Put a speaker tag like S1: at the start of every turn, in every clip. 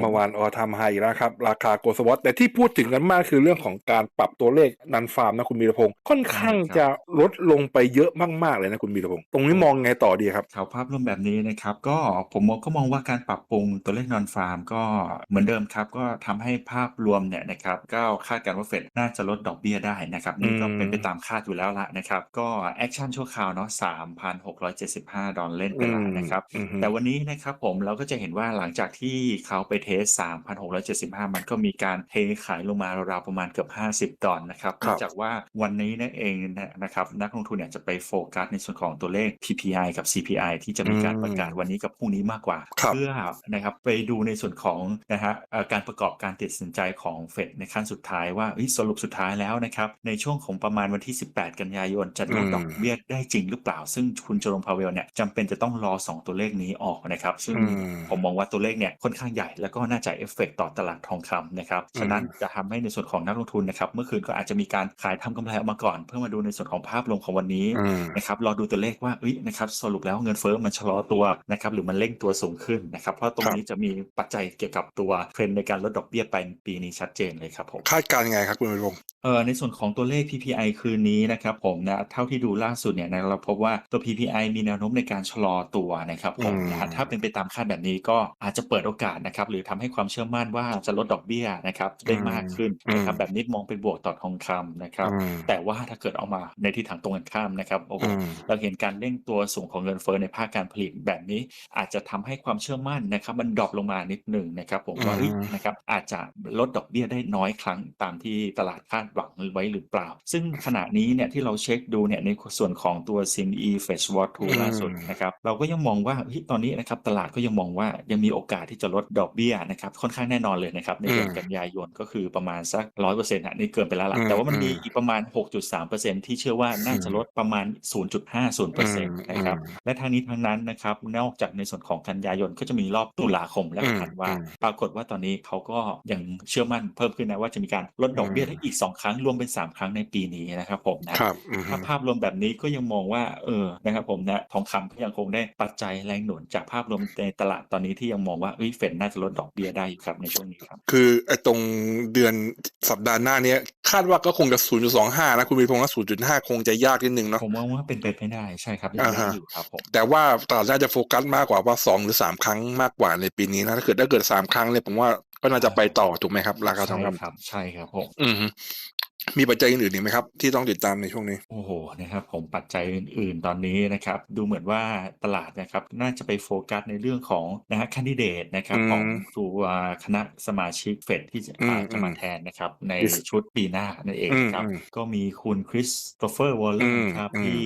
S1: เมื่อวานออทำไฮแล้วครับ ราคาโกลสวอตแต่ที่พูดถึงกันมากคือเรื่องของการปรับตัวเลขนันฟาร์มนะคุณมีรพงศ์ค่อนข้างจะลดลงไปเยอะมากๆเลยนะคุณมีรพงศ์ตรงนี้มองไงต่อดีครับ
S2: ข่าวภาพรวมแบบนี้นะครับ ก็ผมมองก็มองว่าการปรับปรุงตัวเลขนอนฟาร์มก็เหมือนเดิมครับ ก็ทำให้ภาพรวมเนี่ยนะครับก็คาดการณ์ว่าเฟดน่าจะลดดอกเบี้ยได้นะครับนี่ก็เป็นไปตามคาดอยู่แล้วละนะครับก็แอคชั่นชั่วคราวเนาะ3,675 ดอลเล่นไปแล้วนะครับ
S1: อืมอืม
S2: แต่วันนี้นะครับผมเราก็จะเห็นว่าหลังจากที่เขาไปเทส 3,675 มันก็มีการเทขายลงมาราวๆประมาณเกือบ 50 ดอลนะครับ
S1: ครับ
S2: เนื่องจากว่าวันนี้นั่นเองนะครับนักลงทุนเนี่ยจะไปโฟกัสในส่วนของตัวเลข PPI กับ CPI ที่จะมีการประกาศวันนี้กับพรุ่งนี้มากกว่า
S1: ครับ
S2: เพื่อนะครับไปดูในส่วนของนะฮะเอ่อการประกอบการตัดสินใจของเฟดในขั้นสุดท้ายว่าเอ้ยสรุปสุดท้ายแล้วนะครับในช่วงของประมาณวันที่ 18 กันยายนจะลดดอกเบี้ยได้จริงหรือเปล่า ซึ่งคุณโจมพาเวลเนี่ยจำเป็นจะต้องรอ 2 ตัวเลขนี้ออกนะครับ ซึ่ง
S1: อืม
S2: ผมมองว่าตัวเลขเนี่ยค่อนข้างใหญ่แล้วก็น่าจะเอฟเฟกต์ต่อตลาดทองคำนะครับฉะนั้นจะทำให้ในส่วนของนักลงทุนนะครับเมื่อคืนก็อาจจะมีการขายทำกำไรออกมาก่อน เพื่อมาดูในส่วนของภาพรวมของวันนี้
S1: อืม
S2: นะครับรอดูตัวเลขว่าเอ้ยนะครับสรุปแล้วเงินเฟ้อมันชะลอตัวนะครับหรือมันเร่งตัวสูงขึ้นนะครับเพราะตรงนี้จะมีปัจจัยเกี่ยวกับตัวเทรนด์ในการลดดอกเบี้ยไปปีนี้ชัดเจนเลยครับผม
S1: คาดการณ์ยังไงครับคุณมีรพงศ์
S2: เอ่อในส่วนของตัวเลข PPI คืนนี้นะครับผมนะเท่าที่ดูล่าสุดเนี่ยนะเราพบว่าตัว PPI มีแนวโน้มในการชะลอตัวนะครับผมนะฮะถ้าเป็นไปตามคาดแบบนี้ก็อาจจะเปิดโอกาสนะครับหรือทำให้ความเชื่อมั่นว่าจะลดดอกเบี้ยนะครับได้มากขึ้นนะครับแบบนี้มองเป็นบวกต่อทองคำนะครับ
S1: อืม
S2: แต่ว่าถ้าเกิดเอามาในทิศทางตรงกันข้ามนะครับโอ้โห
S1: อืม
S2: เราเห็นการเร่งตัวสูงของเงินเฟ้อในภาคการผลิตแบบนี้ อาจจะทำให้ความเชื่อมั่นนะครับ มันดรอปลงมานิดหนึ่งนะครับผมว่า
S1: อืม
S2: เฮ้ยนะครับอาจจะลดดอกเบี้ยได้น้อยครั้งตามที่ตลาดคาดหวังไว้หรือเปล่า ซึ่งขณะนี้เนี่ยที่เราเช็คดูเนี่ยในส่วนของตัว CME Fed Watch 2ล่าสุดนะครับเราก็ยังมองว่าเฮ้ยตอนนี้นะครับตลาดก็ยังมองว่ายังมีโอกาสที่จะลดดอกเบี้ยนะครับค่อนข้างแน่นอนเลยนะครับในเดือน
S1: อืม
S2: กันยายนก็คือประมาณสักร้อยเปอร์เซ็นต์นี่เกินไปแล้วล่ะ
S1: อืม
S2: แต่ว่ามันมี
S1: อืม
S2: อีกประมาณ 6.3%ที่เชื่อว่าน่าจะลดประมาณ 0.50%นะครับ
S1: อืม
S2: และทางนี้ทางนั้นนะครับนอกจากในส่วนของกันยายนก็จะมีรอบตุลาคมและ
S1: อืม
S2: ธันวา
S1: อืม
S2: ปรากฏว่าตอนนี้เขาก็ยังเชื่อมั่นเพิ่มขึ้นนะว่าจะมีการลดดอกเบี้ย
S1: อืม
S2: ได้อีก 2 ครั้งรวมเป็น 3 ครั้งในปีนี้นะครับผมนะครับ
S1: อืม
S2: ถ้าภาพรวมแบบนี้ก็ยังมองว่าเออนะครับผมนะทองคำก็ยังคงได้ปัจจัยแรงหนุนจากภาพรวมในตลาดตอนนี้ที่ยังมองว่าเอ้ยเฟดน่าจะลดดอกเบี้ยได้อยู่ครับในช่วงนี้ครับ
S1: คือไอ้ตรงเดือนสัปดาห์หน้าเนี้ยคาดว่าก็คงจะ 0.25 นะ คุณมีรพงศ์ว่า0.5 คงจะยากนิดนึงเนาะ
S2: ผมมองว่าเป็นไปไม่ได้ใช่ครับยัง
S1: อ่า
S2: ได้
S1: ฮะ
S2: อยู่ครับผม
S1: แต่ว่าตลาดน่าจะโฟกัสมากกว่าว่า 2 หรือ 3 ครั้งมากกว่าในปีนี้นะถ้าเกิดถ้าเกิด 3 ครั้งเลยผมว่าก็น่าจะไปต่อถูกไหมครับ ราคาทอง
S2: ใช่
S1: คำ
S2: ครับใช่ครับผม
S1: อืมฮึ มีปัจจัยอื่นๆอีกไหมครับ ที่ต้องติดตามในช่วงนี้
S2: โอ้โหนะครับผมปัจจัยอื่นๆตอนนี้นะครับ ดูเหมือนว่าตลาดนะครับน่าจะไปโฟกัสในเรื่องของนะฮะคนดิเดตนะครับ
S1: อืม
S2: ของตัวคณะสมาชิกเฟดที่จะ
S1: อืม
S2: อาจจะมา
S1: อืม
S2: แทนนะครับใน
S1: Yes
S2: ชุดปีหน้านั่นเองครับ
S1: อืมอืม
S2: ก็มีคุณคริสโตเฟอร์วอลเล
S1: อื
S2: อ
S1: ม
S2: ร์ครับ
S1: อืม
S2: ที่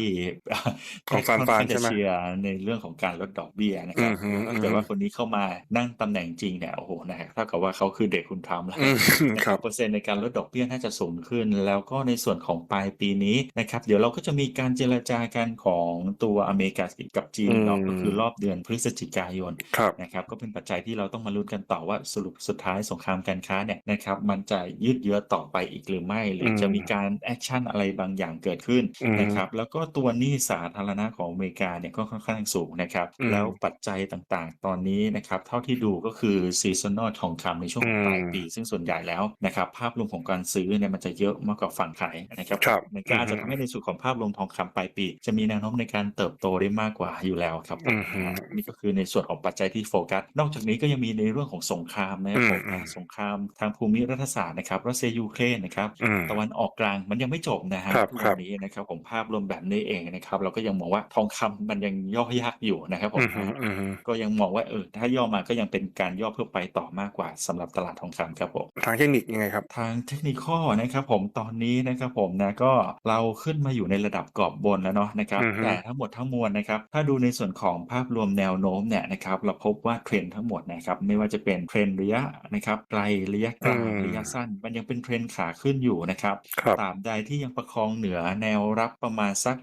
S1: ของฟานฟาน
S2: ค่อข้งจะ
S1: ใช่ไหม
S2: เชียร์ในเรื่องของการลดดอกเบี้ยนะครับ
S1: อืมอืม
S2: ถ้าเกิดว่าคนนี้เข้ามานั่งตำแหน่งจริงเนี่ยโอ้โหนะฮะเท่ากับว่าเขาคือเด็กคุณทรัมป์แล้ว
S1: อืม
S2: นะ
S1: ค
S2: ค
S1: รั
S2: รับบเปอร์เซ็นต์ในการลดดอกเบี้ยน่าจะสูงขึ้นแล้วก็ในส่วนของปลายปีนี้นะครับเดี๋ยวเราก็จะมีการเจรจากันของตัวอเมริกากับจีน
S1: อืม
S2: เนาะก็คือรอบเดือนพฤศจิกายน
S1: ครับ
S2: นะครับก็เป็นปัจจัยที่เราต้องมาลุ้นกันต่อว่าสรุปสุดท้ายสงครามการค้าเนี่ยนะครับมันจะยืดเยื้อต่อไปอีกหรือไม่ หรืออ
S1: ม
S2: จะมีการแอคชั่นอะไรบางอย่างเกิดขึ้น
S1: อืม
S2: นะครับแล้วก็ตัวหนี้สาธารณะของอเมริกาเนี่ยก็ค่อนข้างสูงนะครับ
S1: อืม
S2: แล้วปัจจัยต่างๆ ตอนนี้นะครับเท่าที่ดูก็คือซีซันอลทองคำในช่วงของปลาย
S1: อืม
S2: ปี ซึ่งส่วนใหญ่แล้วนะครับภาพรวมของการซื้อเนี่ยมันจะเยอะมากกว่าฝั่งขายนะครับ
S1: ครับ
S2: มันก็อาจจะ
S1: อืม
S2: ทำให้ในส่วนของภาพรวมทองคำปลายปี จะมีแนวโน้มในการเติบโตได้มากกว่าอยู่แล้วครับผม
S1: อืมฮึ
S2: นี่ก็คือในส่วนของปัจจัยที่โฟกัส นอกจากนี้ก็ยังมีในเรื่องของสงครามนะครับผม
S1: อืมอืม
S2: สงครามทางภูมิรัฐศาสตร์นะครับรัสเซียยูเครนนะครับ
S1: อืม
S2: ตะวันออกกลางมันยังไม่จบนะฮะ
S1: ครับ
S2: ทุก
S1: ครั
S2: วั
S1: บ
S2: นนี้นะครับผมภาพรวมแบบนี้เองนะครับ เราก็ยังมองว่าทองคำมันยังย่อยากอยู่นะครับผม
S1: อืมฮึอืมฮึ
S2: ก็ยังมองว่าเออถ้าย่อมาก็ยังเป็นการย่อเพื่อไปต่อมากกว่าสำหรับตลาดทองคำครับผม
S1: ทางเทคนิคยังไงครับ
S2: ทางเทคนิคอนะครับผมตอนนี้นะครับผมนะก็เราขึ้นมาอยู่ในระดับกรอบบนแล้วเนาะนะครับ
S1: อือฮึ
S2: แต่ทั้งหมดทั้งมวลนะครับถ้าดูในส่วนของภาพรวมแนวโน้มเนี่ยนะครับเราพบว่าเทรนด์ทั้งหมดนะครับไม่ว่าจะเป็นเทรนด์ระยะนะครับไกลระยะกลาง
S1: อืม
S2: ระยะสั้น มันยังเป็นเทรนด์ขาขึ้นอยู่นะครับ
S1: ครับ
S2: ตราบใดที่ยังประคองเหนือแนวรับประมาณสัก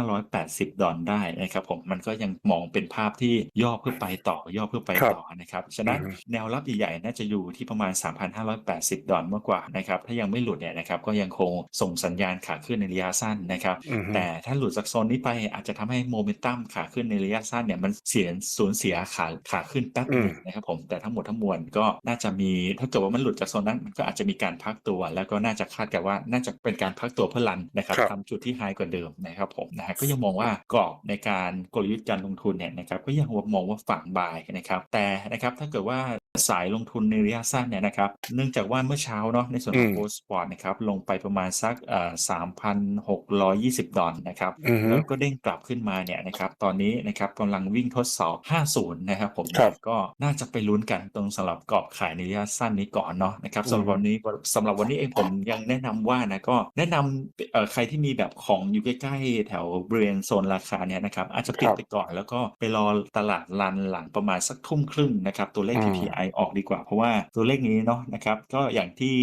S2: 3,580 ดอลได้นะครับผมมันก็ยังมองเป็นภาพที่ย่อเพื่อไปต่อย่อเพื่อไป
S1: ครับ
S2: ต่อนะครับฉะนั้น
S1: อือฮึ
S2: แนวรับใหญ่ๆน่าจะอยู่ที่ประมาณ 3,580 ดอลมากกว่านะครับถ้ายังไม่หลุดเนี่ยนะครับนะครับก็ยังคงส่งสัญญาณขาขึ้นในระยะสั้นนะครับ
S1: อือฮึ
S2: แต่ถ้าหลุดจากโซนนี้ไปอาจจะทำให้โมเมนตัมขาขึ้นในระยะสั้นเนี่ยมันเสียสูญเสียขาขาขึ้นแป๊บหนึงนะครับผมแต่ทั้งหมดทั้งมวลก็น่าจะมีถ้าเกิดว่ามันหลุดจากโซนนั้นมันก็อาจจะมีการพักตัว แล้วก็น่าจะคาดกันว่าน่าจะเป็นการพักตัวเพื่อรันนะครับ
S1: ครับ
S2: ทำจุดที่ไฮกว่าเดิมนะครับผมนะฮะก็ยังมองว่ากรอบในการกลยุทธ์การลงทุนเนี่ยนะครับก็ยังมองว่าฝั่งบายนะครับแต่นะครับถ้าเกิดว่าสายลงทุนในระยะสั้นเนี่ยนะครับ เนื่องจากว่าเมื่อเช้าเนาะในส่วนของ
S1: อืม
S2: โกลด์สปอร์ตนะครับลงไปประมาณสักเอ่อ3,620ดอลลาร์นะครับ
S1: อือฮึ
S2: แล้วก็เด้งกลับขึ้นมาเนี่ยนะครับ ตอนนี้นะครับกำลังวิ่งทดสอบ 50 นะครับผม
S1: ครับ
S2: ก็น่าจะไปลุ้นกันตรงสำหรับกรอบขายในระยะสั้นนี้ก่อนเนาะนะครับ
S1: อืม
S2: สำหรับวันนี้สำหรับวันนี้เองผมยังแนะนำว่านะก็แนะนำเอ่อใครที่มีแบบของอยู่ใกล้ๆ แถวบริเวณโซนราคาเนี่ยนะครับอาจจะปิด
S1: ครับ
S2: ไปก่อนแล้วก็ไปรอตลาดรันหลังประมาณสักทุ่มครึ่งนะครับตัวเลข
S1: อืม
S2: PPI ออกดีกว่าเพราะว่าตัวเลขนี้เนาะนะครับก็อย่างที่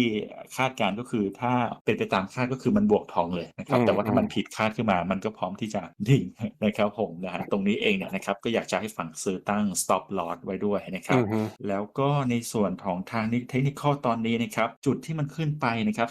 S2: คาดการณ์ก็คือถ้าเป็นไปตามคาดก็คือมันบวกทองเลยนะครับ แต่ว่าถ้ามันผิดคาดขึ้นมา มันก็พร้อมที่จะดิ่งนะครับผมนะฮะตรงนี้เองเนี่ยนะครับก็อยากจะให้ฝั่งซื้อตั้ง stop loss ไว้ด้วยนะครับ
S1: อือฮึ
S2: แล้วก็ในส่วนของทางเทคนิคตอนนี้นะครับ จุดที่มันขึ้นไปนะครับ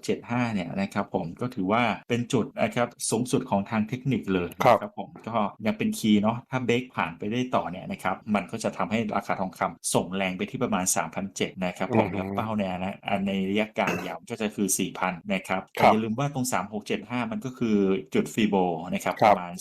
S2: 3675 เนี่ยนะครับผมก็ถือว่าเป็นจุดนะครับสูงสุดของทางเทคนิคเลย
S1: ครับ
S2: นะครับผมก็ยังเป็นคีย์เนาะถ้าเบรกผ่านไปได้ต่อเนี่ยนะครับมันก็จะทำให้ราคาทองคำส่งแรงไปที่ประมาณ3,007นะครับผม
S1: อือฮึ
S2: แล้วเป้าในอนะอันในระยะกลางยาวก็จะคือ4,000 นะครับ
S1: ครับ
S2: แต่อย่าลืมว่าตรง 3675 มันก็คือจุดฟีโบนะครับ
S1: ค
S2: ป
S1: รับ
S2: ระมาณ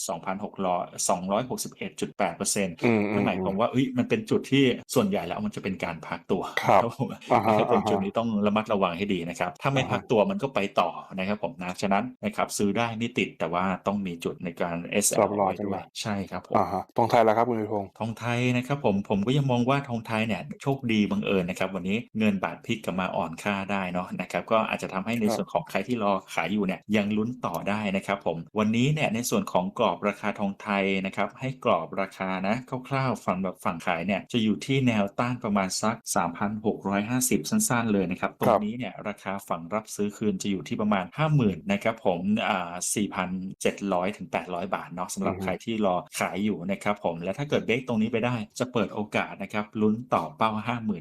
S2: 2,600 261.8%
S1: อืมอื
S2: นั่น
S1: ม
S2: หมายความว่าเอ้ยมันเป็นจุดที่ส่วนใหญ่แล้วมันจะเป็นการพักตัว
S1: ครับ
S2: ผม
S1: อ่าฮะ
S2: นะครับตรง
S1: อ่าฮะ
S2: จุดนี้ต้องระมัดระวังให้ดีนะครับ ถ้าไม่
S1: อ่าฮะ
S2: พักตัวมันก็ไปต่อนะครับผมนะฉะนั้นนะครับซื้อได้ไม่ติดแต่ว่าต้องมีจุดในการ SL
S1: Stop loss
S2: ไว้ด้วยใช่ครับผม
S1: อ่าฮะตรงไทยแล้วครับคุณวิพงศ์
S2: ทองไทยนะครับผมผมก็ยังมองว่าทองไทยเนี่ยโชคดีบังเอิญนะครับ วันนี้เงินบาทพลิกกลับมาอ่อนค่าได้เนาะนะครับก็อาจจะทำให้ใน
S1: ครับ
S2: ส่วนของใครที่รอขายอยู่เนี่ยยังลุ้นต่อได้นะครับผมวันนี้เนี่ยในส่วนของกรอบราคาทองไทยนะครับให้กรอบราคานะคร่าวๆฝั่งแบบฝั่งขายเนี่ยจะอยู่ที่แนวต้านประมาณสัก 3,650 สั้นๆเลยนะครับตร
S1: ครั
S2: ง
S1: บ
S2: นี้เนี่ยราคาฝั่งรับซื้อคืนจะอยู่ที่ประมาณ 50,000นะครับผมอ่า4,700ถึง800 บาทเนาะสำหรับ
S1: อือฮึ
S2: ใครที่รอขายอยู่นะครับผมและถ้าเกิดเบรกตรงนี้ไปได้จะเปิดโอกาสนะครับลุ้นต่อเป้า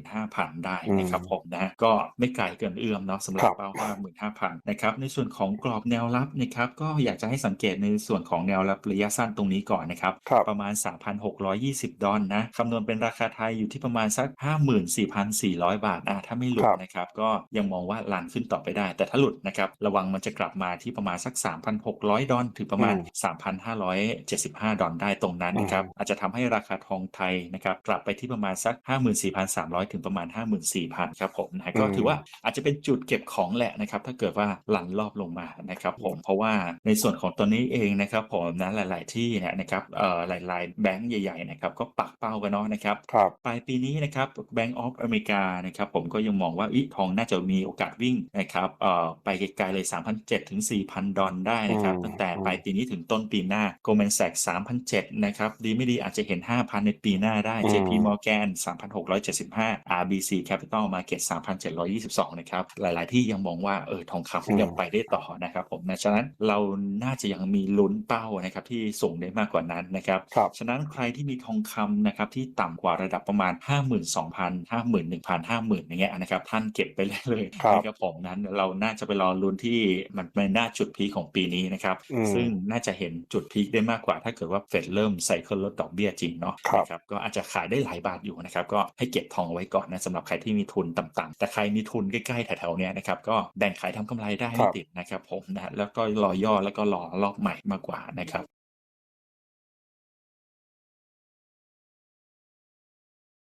S2: 55,000 ได้นะครับผมนะก็ไม่ไกลเกินเอื้อมเนาะสำหรั
S1: ครับบ
S2: เป้า55,000นะครับในส่วนของกรอบแนวรับนะครับก็อยากจะให้สังเกตในส่วนของแนวรับระยะสั้นตรงนี้ก่อนนะครับ
S1: ครับ
S2: ประมาณ 3,620 ดอลนะคำนวณเป็นราคาไทยอยู่ที่ประมาณสัก 54,400 บาทอะถ้าไม่หลุ
S1: ค
S2: ด
S1: รับ
S2: นะครับก็ยังมองว่าลันขึ้นต่อไปได้ แต่ถ้าหลุดนะครับระวังมันจะกลับมาที่ประมาณสัก 3,600 ดอลถึงประมาณ 3,575 ดอลได้ตรงนั้นนะครับอาจจะทำให้ราคาทองไทยนะครับกลับไปที่ประมาณสัก 54,300 ถึงประมาณ 54,000 ครับผมนะก็
S1: อืม
S2: ถือว่าอาจจะเป็นจุดเก็บของแหละนะครับ ถ้าเกิดว่าหลันรอบลงมานะครับผมเพราะว่าในส่วนของตัวนี้เองนะครับผมนะหลาย ๆ ที่เนี่ยนะครับเอ่อหลาย ๆ แบงก์ใหญ่ ๆ นะครับก็ปักเป้ากันเนาะนะครับ
S1: ครับ
S2: ปลายปีนี้นะครับ Bank of America นะครับผมก็ยังมองว่าอิทองน่าจะมีโอกาสวิ่งนะครับเอ่อไปไกลๆเลย 3,700 ถึง 4,000 ดอลได้นะครับ
S1: อืม
S2: ตั้งแต่
S1: อืม
S2: ปลายปีนี้ถึงต้นปีหน้า Goldman Sachs 3,700 นะครับ ดีไม่ดีอาจจะเห็น 5,000 ในปีหน้าได้
S1: อืม
S2: JP Morgan 3,675 RBC Capital Market 3,722 นะครับ หลาย ๆ ที่ยังมองว่าเออทอง
S1: อืม
S2: คำยังไปได้ต่อนะครับผมนะฉะนั้นเราน่าจะยังมีลุ้นเป้านะครับที่สูงได้มากกว่านั้นนะครับ
S1: ครับ
S2: ฉะนั้นใครที่มีทองคำนะครับที่ต่ำกว่าระดับประมาณ 52,000 51,000 50,000อย่างเงี้ยนะครับท่านเก็บไปเลยเลย
S1: ครับ
S2: นะครับผมนั้นเราน่าจะไปรอลุ้นที่มันเป็นหน้าจุดพีคของปีนี้นะครับ
S1: อืม
S2: ซึ่งน่าจะเห็นจุดพีคได้มากกว่า ถ้าเกิดว่าเฟดเริ่มไซเคิลลดดอกเบี้ยจริงเนาะ
S1: ครับ
S2: นะครับก็อาจจะขายได้หลายบาทอยู่นะครับก็ให้เก็บทองเอาไว้ก่อนนะสำหรับใครที่มีทุนต่ำๆแต่ใครมีทุนใกล้ๆแถวๆเนี้ยนะครับก็แบ่งขายทำกำไรได้
S1: ค
S2: ไม่
S1: รับ
S2: ติดนะครับผมนะแล้วก็รอย่อแล้วก็รอรอบใหม่มากกว่านะครับ